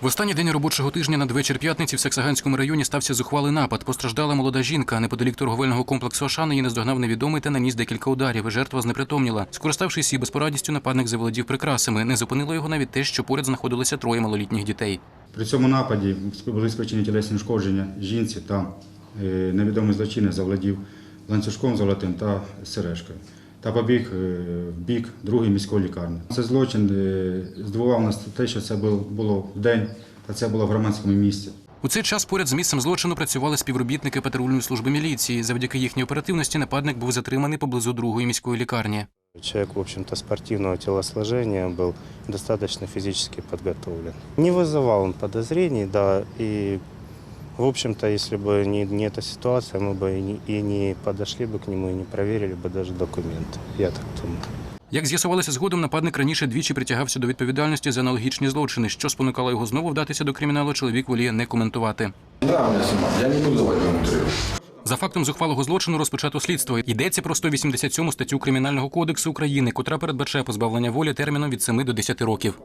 В останній день робочого тижня надвечір п'ятниці в Саксаганському районі стався зухвалий напад. Постраждала молода жінка. Неподалік торговельного комплексу Ашан її наздогнав невідомий та наніс декілька ударів. Жертва знепритомніла. Скориставшись її безпорадністю, нападник заволодів прикрасами. Не зупинило його навіть те, що поряд знаходилося троє малолітніх дітей. При цьому нападі були спричинені тілесні ушкодження жінці та е, невідомий злочинець завладів ланцюжком золотим та сережкою та побіг е, в бік другої міської лікарні. Це злочин е, здивував нас те, що це було- було в день, та це було в громадському місці. У цей час поряд з місцем злочину працювали співробітники патрульної служби міліції. Завдяки їхній оперативності нападник був затриманий поблизу другої міської лікарні. Человек, в общем-то, спортивного телосложения, был достаточно физически подготовлен. Не вызывал он подозрений, да, и, в общем-то, если бы не, не эта ситуация, мы бы и не, и не подошли бы к нему, и не проверили бы даже документы. Я так думаю. Як з'ясувалося згодом, нападник раніше двічі притягався до відповідальності за аналогічні злочини. Що спонукало його знову вдатися до криміналу, чоловік воліє не коментувати. Да, меня снимать. Я не буду давать вам интервью. За фактом зухвалого злочину розпочато слідство. Йдеться про 187 статтю Кримінального кодексу України, котра передбачає позбавлення волі терміном від 7 до 10 років.